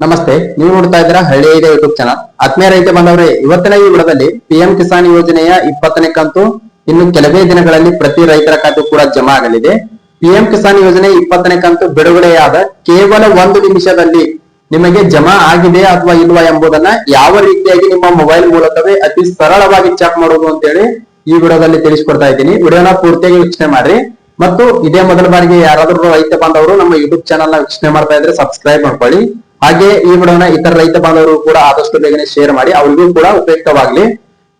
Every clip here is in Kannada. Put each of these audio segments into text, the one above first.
ನಮಸ್ತೆ, ನೀವು ನೋಡ್ತಾ ಇದ್ದೀರಾ ಹಳ್ಳಿ ಇದೆ ಯೂಟ್ಯೂಬ್ ಚಾನಲ್ ಆತ್ಮೀಯ ರೈತ ಬಂದವರೇ ಇವತ್ತಿನ ಈ ವಿಡದಲ್ಲಿ ಪಿಎಂ ಕಿಸಾನ್ ಯೋಜನೆಯ ಇಪ್ಪತ್ತನೇ ಕಂತು, ಇನ್ನು ಕೆಲವೇ ದಿನಗಳಲ್ಲಿ ಪ್ರತಿ ರೈತರ ಖಾತೆ ಕೂಡ ಜಮಾ ಆಗಲಿದೆ. ಪಿಎಂ ಕಿಸಾನ್ ಯೋಜನೆ ಇಪ್ಪತ್ತನೇ ಕಂತು ಬಿಡುಗಡೆಯಾದ ಕೇವಲ ಒಂದು ನಿಮಿಷದಲ್ಲಿ ನಿಮಗೆ ಜಮಾ ಆಗಿದೆ ಅಥವಾ ಇಲ್ವಾ ಎಂಬುದನ್ನ ಯಾವ ರೀತಿಯಾಗಿ ನಿಮ್ಮ ಮೊಬೈಲ್ ಮೂಲಕವೇ ಅತಿ ಸರಳವಾಗಿ ಚೆಕ್ ಮಾಡೋದು ಅಂತೇಳಿ ಈ ವಿಡಿಯೋದಲ್ಲಿ ತಿಳಿಸ್ಕೊಡ್ತಾ ಇದ್ದೀನಿ. ವಿಡಿಯೋನ ಪೂರ್ತಿಯಾಗಿ ವೀಕ್ಷಣೆ ಮಾಡ್ರಿ. ಮತ್ತು ಇದೇ ಮೊದಲ ಬಾರಿಗೆ ಯಾರಾದರೂ ರೈತ ಬಾಂಧವರು ನಮ್ಮ ಯೂಟ್ಯೂಬ್ ಚಾನಲ್ನ ವೀಕ್ಷಣೆ ಮಾಡ್ತಾ ಇದ್ರೆ ಸಬ್ಸ್ಕ್ರೈಬ್ ಮಾಡ್ಕೊಳ್ಳಿ. ಹಾಗೆ ಈ ವಿಡಿಯೋನ ಇತರ ರೈತ ಬಾಂಧವರು ಕೂಡ ಆದಷ್ಟು ಬೇಗನೆ ಶೇರ್ ಮಾಡಿ, ಅವರಿಗೂ ಕೂಡ ಉಪಯುಕ್ತವಾಗ್ಲಿ.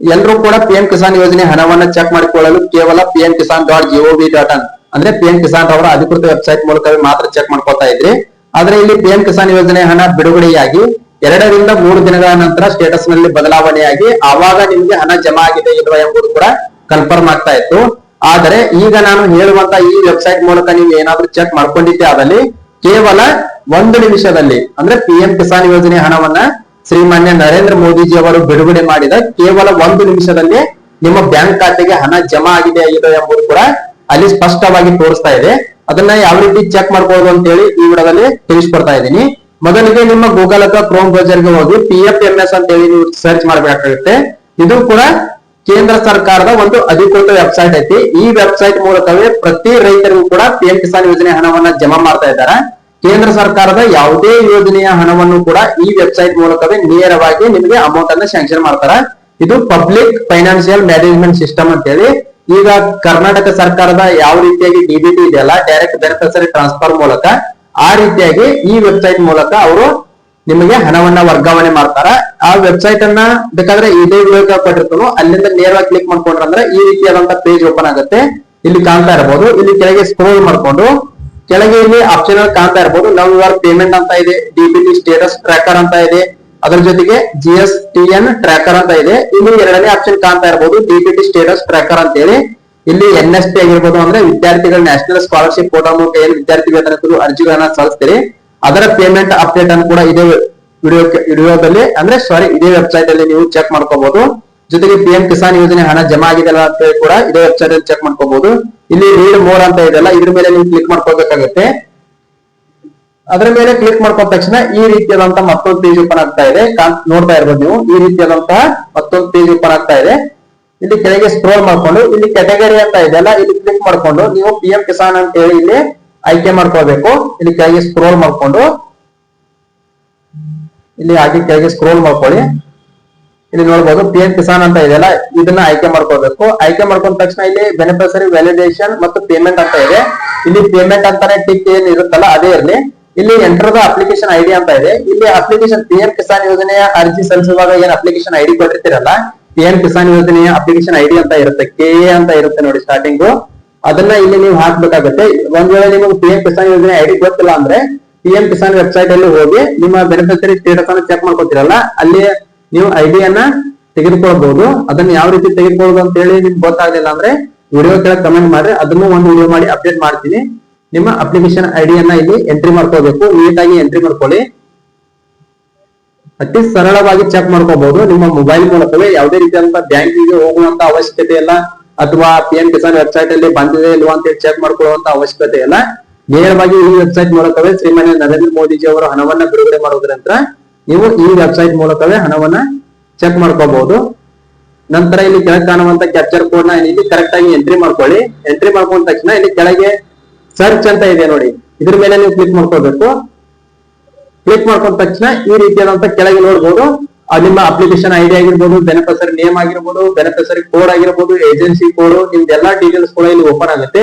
ಎಲ್ಲರೂ ಕೂಡ ಪಿಎಂ ಕಿಸಾನ್ ಯೋಜನೆ ಹಣವನ್ನ ಚೆಕ್ ಮಾಡಿಕೊಳ್ಳಲು ಕೇವಲ PM Kisan dot G O V dot in ಅಂದ್ರೆ ಪಿಎಂ ಕಿಸಾನ್ ಅವರ ಅಧಿಕೃತ ವೆಬ್ಸೈಟ್ ಮೂಲಕವೇ ಮಾತ್ರ ಚೆಕ್ ಮಾಡ್ಕೊತಾ ಇದ್ರಿ. ಆದ್ರೆ ಇಲ್ಲಿ ಪಿಎಂ ಕಿಸಾನ್ ಯೋಜನೆ ಹಣ ಬಿಡುಗಡೆಯಾಗಿ ಎರಡರಿಂದ ಮೂರು ದಿನಗಳ ನಂತರ ಸ್ಟೇಟಸ್ನಲ್ಲಿ ಬದಲಾವಣೆಯಾಗಿ ಆವಾಗ ನಿಮ್ಗೆ ಹಣ ಜಮಾ ಆಗಿದೆ ಇಲ್ವಾ ಎಂಬುದು ಕೂಡ ಕನ್ಫರ್ಮ್ ಆಗ್ತಾ ಇತ್ತು. ಆದರೆ ಈಗ ನಾನು ಹೇಳುವಂತ ಈ ವೆಬ್ಸೈಟ್ ಮೂಲಕ ನೀವು ಏನಾದ್ರೂ ಚೆಕ್ ಮಾಡ್ಕೊಂಡಿದ್ದೆ ಆದಲ್ಲಿ ಕೇವಲ ಒಂದು ನಿಮಿಷದಲ್ಲಿ ಅಂದ್ರೆ ಪಿಎಂ ಕಿಸಾನ್ ಯೋಜನೆ ಹಣವನ್ನ ಶ್ರೀಮಾನ್ಯ ನರೇಂದ್ರ ಮೋದಿಜಿ ಅವರು ಬಿಡುಗಡೆ ಮಾಡಿದ ಕೇವಲ ಒಂದು ನಿಮಿಷದಲ್ಲಿ ನಿಮ್ಮ ಬ್ಯಾಂಕ್ ಖಾತೆಗೆ ಹಣ ಜಮಾ ಆಗಿದೆ ಇದೆ ಎಂಬುದು ಕೂಡ ಅಲ್ಲಿ ಸ್ಪಷ್ಟವಾಗಿ ತೋರಿಸ್ತಾ ಇದೆ. ಅದನ್ನ ಯಾವ ರೀತಿ ಚೆಕ್ ಮಾಡಬಹುದು ಅಂತ ಹೇಳಿ ಈ ವಿಡದಲ್ಲಿ ತಿಳಿಸ್ಕೊಡ್ತಾ ಇದ್ದೀನಿ. ಮೊದಲಿಗೆ ನಿಮ್ಮ ಗೂಗಲ್ ಅಥವಾ ಕ್ರೋಮ್ ಬ್ರೌಸರ್ಗೆ ಹೋಗಿ ಪಿ ಎಫ್ ಎಂ ಎಸ್ ಅಂತ ಹೇಳಿ ನೀವು ಸರ್ಚ್ ಮಾಡಬೇಕಾಗುತ್ತೆ. ಇದು ಕೂಡ ಕೇಂದ್ರ ಸರ್ಕಾರದ ಒಂದು ಅಧಿಕೃತ ವೆಬ್ಸೈಟ್ ಐತಿ. ಈ ವೆಬ್ಸೈಟ್ ಮೂಲಕವೇ ಪ್ರತಿ ರೈತರಿಗೂ ಕೂಡ ಪಿಎಂ ಕಿಸಾನ್ ಯೋಜನೆ ಹಣವನ್ನ ಜಮಾ ಮಾಡ್ತಾ ಇದ್ದಾರೆ. ಕೇಂದ್ರ ಸರ್ಕಾರದ ಯಾವುದೇ ಯೋಜನೆಯ ಹಣವನ್ನು ಕೂಡ ಈ ವೆಬ್ಸೈಟ್ ಮೂಲಕವೇ ನೇರವಾಗಿ ನಿಮಗೆ ಅಮೌಂಟ್ ಅನ್ನ ಸ್ಯಾಂಕ್ಷನ್ ಮಾಡ್ತಾರ. ಇದು ಪಬ್ಲಿಕ್ ಫೈನಾನ್ಸಿಯಲ್ ಮ್ಯಾನೇಜ್ಮೆಂಟ್ ಸಿಸ್ಟಮ್ ಅಂತ ಹೇಳಿ ಈಗ ಕರ್ನಾಟಕ ಸರ್ಕಾರದ ಯಾವ ರೀತಿಯಾಗಿ ಡಿಬಿಟಿ ಇದೆಯಲ್ಲ ಡೈರೆಕ್ಟ್ ಬೆನಿಫಿಷರಿ ಟ್ರಾನ್ಸ್ಫರ್ ಮೂಲಕ, ಆ ರೀತಿಯಾಗಿ ಈ ವೆಬ್ಸೈಟ್ ಮೂಲಕ ಅವರು ನಿಮಗೆ ಹಣವನ್ನ ವರ್ಗಾವಣೆ ಮಾಡ್ತಾರ. ಆ ವೆಬ್ಸೈಟ್ ಅನ್ನ ಬೇಕಾದ್ರೆ ಇದೇ ವಿಡಿಯೋ ಕೊಟ್ಟಿರ್ತಾನೋ ಅಲ್ಲಿಂದ ನೇರವಾಗಿ ಕ್ಲಿಕ್ ಮಾಡ್ಕೊಂಡ್ರೆ ಅಂದ್ರೆ ಈ ರೀತಿಯಾದಂತ ಪೇಜ್ ಓಪನ್ ಆಗುತ್ತೆ. ಇಲ್ಲಿ ಕಾಣ್ತಾ ಇರಬಹುದು ಇಲ್ಲಿ ಕೆಳಗೆ ಸ್ಕ್ರೋಲ್ ಮಾಡ್ಕೊಂಡು ಕೆಳಗೆ ಇಲ್ಲಿ ಆಪ್ಷನ್ ಕಾಣ್ತಾ ಇರಬಹುದು ನಮ್ ಯುವರ್ ಪೇಮೆಂಟ್ ಅಂತ ಇದೆ ಡಿಬಿಟಿ ಸ್ಟೇಟಸ್ ಟ್ರ್ಯಾಕರ್ ಅಂತ ಇದೆ. ಅದರ ಜೊತೆಗೆ G S T N tracker ಅಂತ ಇದೆ. ಇಲ್ಲಿ ಎರಡನೇ ಆಪ್ಷನ್ ಕಾಣ್ತಾ ಇರಬಹುದು ಡಿಬಿಟಿ ಸ್ಟೇಟಸ್ ಟ್ರ್ಯಾಕರ್ ಅಂತ ಹೇಳಿ ಇಲ್ಲಿ ಎನ್ ಎಸ್ ಪಿ ಆಗಿರ್ಬೋದು ಅಂದ್ರೆ ವಿದ್ಯಾರ್ಥಿಗಳ ನ್ಯಾಷನಲ್ ಸ್ಕಾಲರ್ಶಿಪ್ ಪೋರ್ಟಲ್ ಮೂಲಕ ಏನು ವಿದ್ಯಾರ್ಥಿ ವೇತನಕ್ಕೂ ಅರ್ಜಿಗಳನ್ನ ಸಲ್ಲಿಸ್ತೀರಿ, ಅದರ ಪೇಮೆಂಟ್ ಅಪ್ಡೇಟ್ ಅನ್ನು ಕೂಡ ಇದೇ ವಿಡಿಯೋ ವಿಡಿಯೋದಲ್ಲಿ ಅಂದ್ರೆ ಸಾರಿ ಇದೇ ವೆಬ್ಸೈಟ್ ಅಲ್ಲಿ ನೀವು ಚೆಕ್ ಮಾಡ್ಕೋಬಹುದು ಜೊತೆಗೆ ಪಿ ಎಂ ಕಿಸಾನ್ ಯೋಜನೆ ಹಣ ಜಮಾ ಆಗಿದೆ ಅಂತ ಹೇಳಿ ಕೂಡ ಇದೇ ವೆಬ್ಸೈಟ್ ಅಲ್ಲಿ ಚೆಕ್ ಮಾಡ್ಕೋಬಹುದು ಇಲ್ಲಿ ರೀಡ್ ಮೋರ್ ಅಂತ ಇದೆಲ್ಲ ಇದ್ರ ಮೇಲೆ ನೀವು ಕ್ಲಿಕ್ ಮಾಡ್ಕೋಬೇಕಾಗುತ್ತೆ ಅದರ ಮೇಲೆ ಕ್ಲಿಕ್ ಮಾಡ್ಕೊಂಡ ತಕ್ಷಣ ಈ ರೀತಿಯಾದಂತಹ ಮತ್ತೊಂದು ಪೇಜ್ ಓಪನ್ ಆಗ್ತಾ ಇದೆ. ನೋಡ್ತಾ ಇರ್ಬೋದು ನೀವು, ಈ ರೀತಿಯಾದಂತಹ ಮತ್ತೊಂದು ಪೇಜ್ ಓಪನ್ ಆಗ್ತಾ ಇದೆ. ಇಲ್ಲಿ ಕೆಳಗೆ ಸ್ಕ್ರೋಲ್ ಮಾಡ್ಕೊಂಡು, ಇಲ್ಲಿ ಕೆಟಗರಿ ಅಂತ ಇದೆಲ್ಲ ಇಲ್ಲಿ ಕ್ಲಿಕ್ ಮಾಡ್ಕೊಂಡು ನೀವು ಪಿ ಎಂ ಕಿಸಾನ್ ಅಂತ ಹೇಳಿ ಇಲ್ಲಿ ಆಯ್ಕೆ ಮಾಡ್ಕೋಬೇಕು ಇಲ್ಲಿ ಕೆಳಗೆ ಸ್ಕ್ರೋಲ್ ಮಾಡ್ಕೊಂಡು, ಇಲ್ಲಿ ಹಾಗೆ ಕೆಳಗೆ ಸ್ಕ್ರೋಲ್ ಮಾಡ್ಕೊಳ್ಳಿ. ಇಲ್ಲಿ ನೋಡಬಹುದು ಪಿ ಎಂ ಕಿಸಾನ್ ಅಂತ ಇದೆಯಲ್ಲ ಇದನ್ನ ಆಯ್ಕೆ ಮಾಡ್ಕೋಬೇಕು. ಆಯ್ಕೆ ಮಾಡ್ಕೊಂಡ ತಕ್ಷಣ ಇಲ್ಲಿ ಬೆನಿಫಿಷರಿ ವ್ಯಾಲಿಡೇಷನ್ ಮತ್ತು ಪೇಮೆಂಟ್ ಅಂತ ಇದೆ. ಇಲ್ಲಿ ಪೇಮೆಂಟ್ ಅಂತಾನೆ ಟಿಕ್ ಏನ್ ಇರುತ್ತಲ್ಲ, ಅದೇ ಇರಲಿ. ಇಲ್ಲಿ ಎಂಟರ್ ಅಪ್ಲಿಕೇಶನ್ ಐಡಿ ಅಂತ ಇದೆ. ಇಲ್ಲಿ ಅಪ್ಲಿಕೇಶನ್ ಪಿ ಎಂ ಕಿಸಾನ್ ಯೋಜನೆಯ ಅರ್ಜಿ ಸಲ್ಲಿಸುವಾಗ ಏನ್ ಅಪ್ಲಿಕೇಶನ್ ಐಡಿ ಕೊಟ್ಟಿರ್ತೀರಲ್ಲ ಪಿ ಎಂ ಕಿಸಾನ್ ಯೋಜನೆಯ ಅಪ್ಲಿಕೇಶನ್ ಐಡಿ ಅಂತ ಇರುತ್ತೆ. ಕೆ ಅಂತ ಇರುತ್ತೆ ನೋಡಿ ಸ್ಟಾರ್ಟಿಂಗ್ ಅದನ್ನ ಇಲ್ಲಿ ನೀವು ಹಾಕ್ಬೇಕಾಗುತ್ತೆ. ಒಂದ್ ವೇಳೆ ನಿಮಗೆ ಪಿ ಎಂ ಕಿಸಾನ್ ಯೋಜನೆ ಐಡಿ ಗೊತ್ತಿಲ್ಲ ಅಂದ್ರೆ ಪಿ ಎಂ ಕಿಸಾನ್ ವೆಬ್ಸೈಟ್ ಅಲ್ಲಿ ಹೋಗಿ ನಿಮ್ಮ ಬೆನಿಫಿಷರಿ ಸ್ಟೇಟಸ್ ಅನ್ನು ಚೆಕ್ ಮಾಡ್ಕೋತಿರಲ್ಲ ಅಲ್ಲಿ ನೀವು ಐಡಿಯನ್ನ ತೆಗೆದುಕೊಳ್ಬಹುದು ಅದನ್ನ ಯಾವ ರೀತಿ ತೆಗೆದುಕೊಳ್ಳೋದು ಅಂತ ಹೇಳಿ ನಿಮ್ಗೆ ಗೊತ್ತಾಗ್ಲಿಲ್ಲ ಅಂದ್ರೆ ವಿಡಿಯೋ ಕೆಳಗೆ ಕಮೆಂಟ್ ಮಾಡ್ರಿ. ಅದನ್ನು ಒಂದು ವಿಡಿಯೋ ಮಾಡಿ ಅಪ್ಡೇಟ್ ಮಾಡ್ತೀನಿ. ನಿಮ್ಮ ಅಪ್ಲಿಕೇಶನ್ ಐಡಿಯನ್ನ ಇಲ್ಲಿ ಎಂಟ್ರಿ ಮಾಡ್ಕೋಬೇಕು ನೀಟಾಗಿ ಎಂಟ್ರಿ ಮಾಡ್ಕೊಳ್ಳಿ. ಅತಿ ಸರಳವಾಗಿ ಚೆಕ್ ಮಾಡ್ಕೋಬಹುದು ನಿಮ್ಮ ಮೊಬೈಲ್ ಮೂಲಕವೇ ಯಾವುದೇ ರೀತಿಯಾದಂತಹ ಬ್ಯಾಂಕಿಗೆ ಹೋಗುವಂತ ಅವಶ್ಯಕತೆ ಇಲ್ಲ. ಅಥವಾ ಪಿ ಎಂ ಕಿಸಾನ್ ವೆಬ್ಸೈಟ್ ಅಲ್ಲಿ ಬಂದಿದೆ ಇಲ್ವಾ ಅಂತ ಹೇಳಿ ಚೆಕ್ ಮಾಡ್ಕೊಳ್ಳುವಂತ ಅವಶ್ಯಕತೆ ಇಲ್ಲ. ನೇರವಾಗಿ ಈ ವೆಬ್ಸೈಟ್ ಮೂಲಕವೇ ಶ್ರೀಮಾನ್ಯ ನರೇಂದ್ರ ಮೋದಿಜಿ ಅವರು ಹಣವನ್ನ ಬಿಡುಗಡೆ ಮಾಡೋದ್ರಿಂದ ನೀವು ಈ ವೆಬ್ಸೈಟ್ ಮೂಲಕವೇ ಹಣವನ್ನ ಚೆಕ್ ಮಾಡ್ಕೋಬಹುದು ನಂತರ ಇಲ್ಲಿ ಕೆಳಗೆ ಕಾಣುವಂತ ಕ್ಯಾಪ್ಚರ್ ಕೋಡ್ನ ಇಲ್ಲಿ ಕರೆಕ್ಟ್ ಆಗಿ ಎಂಟ್ರಿ ಮಾಡ್ಕೊಳ್ಳಿ. ಎಂಟ್ರಿ ಮಾಡ್ಕೊಂಡ ತಕ್ಷಣ ಇಲ್ಲಿ ಕೆಳಗೆ ಸರ್ಚ್ ಅಂತ ಇದೆ ನೋಡಿ. ಇದ್ರ ಮೇಲೆ ನೀವು ಕ್ಲಿಕ್ ಮಾಡ್ಕೋಬೇಕು. ಕ್ಲಿಕ್ ಮಾಡ್ಕೊಂಡ ತಕ್ಷಣ ಈ ರೀತಿಯಾದಂತ ಕೆಳಗೆ ನೋಡಬಹುದು ನಿಮ್ಮ ಅಪ್ಲಿಕೇಶನ್ ಐಡಿ ಆಗಿರ್ಬೋದು ಬೆನಿಫಿಸರಿ ನೇಮ್ ಆಗಿರ್ಬೋದು ಬೆನಿಫಿಸರಿ ಕೋಡ್ ಆಗಿರ್ಬೋದು ಏಜೆನ್ಸಿ ಕೋಡ್ ನಿಮ್ದು ಎಲ್ಲಾ ಡೀಟೇಲ್ಸ್ ಕೂಡ ಇಲ್ಲಿ ಓಪನ್ ಆಗುತ್ತೆ.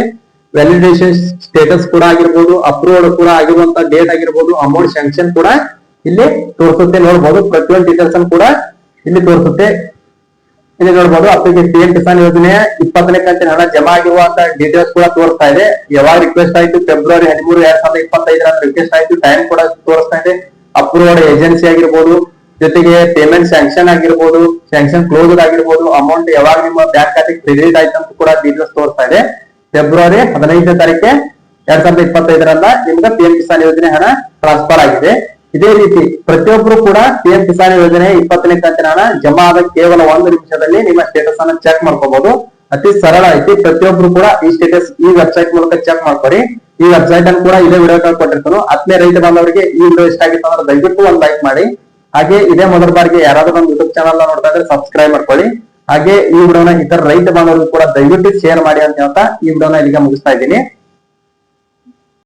ವ್ಯಾಲಿಡೇಷನ್ ಸ್ಟೇಟಸ್ ಕೂಡ ಆಗಿರ್ಬೋದು ಅಪ್ರೂವಲ್ ಕೂಡ ಆಗಿರುವಂತ ಡೇಟ್ ಆಗಿರ್ಬೋದು ಅಮೌಂಟ್ ಸ್ಯಾಂಕ್ಷನ್ ಕೂಡ ಇಲ್ಲಿ ತೋರಿಸುತ್ತೆ ನೋಡಬಹುದು ಪ್ರತಿಯೊಂದು ಡೀಟೇಲ್ಸ್ ಅನ್ನು ಕೂಡ ಇಲ್ಲಿ ತೋರಿಸುತ್ತೆ. ಇಲ್ಲಿ ನೋಡಬಹುದು ಅಪ್ಪಿಗೆ ಪಿ ಎಂ ಕಿಸಾನ್ ಯೋಜನೆ ಇಪ್ಪತ್ತನೇ ಕಂತಿನ ಹಣ ಜಮಾ ಆಗಿರುವಂತ ಡೀಟೇಲ್ಸ್ ಕೂಡ ತೋರಿಸ್ತಾ ಇದೆ. ಯಾವಾಗ ರಿಕ್ವೆಸ್ಟ್ ಆಯ್ತು? ಫೆಬ್ರವರಿ ಹದಿಮೂರು ಎರಡ್ ಸಾವಿರದ ಇಪ್ಪತ್ತೈದರ ರಿಕ್ವೆಸ್ಟ್ ಆಯ್ತು. ಟೈಮ್ ಕೂಡ ತೋರಿಸ್ತಾ ಇದೆ. ಅಪ್ರೂವ್ಡ್ ಏಜೆನ್ಸಿ ಆಗಿರ್ಬೋದು, ಜೊತೆಗೆ ಪೇಮೆಂಟ್ ಸ್ಯಾಂಕ್ಷನ್ ಆಗಿರ್ಬೋದು ಸ್ಯಾಂಕ್ಷನ್ ಕ್ಲೋಸ್ ಆಗಿರ್ಬೋದು ಅಮೌಂಟ್ ಯಾವಾಗ ನಿಮ್ಮ ಬ್ಯಾಂಕ್ ಖಾತೆಗೆ ಕ್ರೆಡಿಟ್ ಆಯ್ತು ಅಂತ ಕೂಡ ಡೀಟೇಲ್ಸ್ ತೋರಿಸ್ತಾ ಇದೆ. ಫೆಬ್ರವರಿ ಹದಿನೈದನೇ ತಾರೀಕೆ ಎರಡ್ ಸಾವಿರದ ಇಪ್ಪತ್ತೈದರಿಂದ ನಿಮ್ಗೆ ಪಿ ಎಂ ಕಿಸಾನ್ ಯೋಜನೆ ಹಣ ಟ್ರಾನ್ಸ್ಫರ್ ಆಗಿದೆ. ಇದೇ ರೀತಿ ಪ್ರತಿಯೊಬ್ಬರು ಕೂಡ ಪಿ ಎಂ ಕಿಸಾನ್ ಯೋಜನೆ ಇಪ್ಪತ್ತನೇ ಕಂತಿನ ಜಮಾ ಆದ ಕೇವಲ ಒಂದು ನಿಮಿಷದಲ್ಲಿ ನಿಮ್ಮ ಸ್ಟೇಟಸ್ ಅನ್ನ ಚೆಕ್ ಮಾಡ್ಕೋಬಹುದು ಅತಿ ಸರಳ ಐತಿ. ಪ್ರತಿಯೊಬ್ರು ಕೂಡ ಈ ಸ್ಟೇಟಸ್ ಈ ವೆಬ್ಸೈಟ್ ಮೂಲಕ ಚೆಕ್ ಮಾಡ್ಕೊಳಿ ಈ ವೆಬ್ಸೈಟ್ ಅನ್ನು ಕೂಡ ಇದೇ ವಿಡಿಯೋ ಕೊಟ್ಟಿರ್ತಾನು. ಆತ್ಮೀಯ ರೈತ ಬಾಂಧವರಿಗೆ ಈ ವಿಡಿಯೋ ಇಷ್ಟ ಆಗಿತ್ತು ಅಂದ್ರೆ ದಯವಿಟ್ಟು ಒಂದು ಲೈಕ್ ಮಾಡಿ. ಹಾಗೆ ಇದೇ ಮೊದಲ ಬಾರಿಗೆ ಯಾರಾದ್ರೂ ನಮ್ಮ ಯೂಟ್ಯೂಬ್ ಚಾನಲ್ ನೋಡ್ತಾ ಇದ್ರೆ ಸಬ್ಸ್ಕ್ರೈಬ್ ಮಾಡ್ಕೊಳ್ಳಿ. ಹಾಗೆ ಈ ವಿಡಿಯೋನ ಇತರ ರೈತ ಬಾಂಧವರಿಗೂ ಕೂಡ ದಯವಿಟ್ಟು ಶೇರ್ ಮಾಡಿ ಅಂತ ಹೇಳ್ತಾ ಈ ವಿಡಿಯೋನ ಇಲ್ಲಿಗೆ ಮುಗಿಸ್ತಾ ಇದ್ದೀನಿ.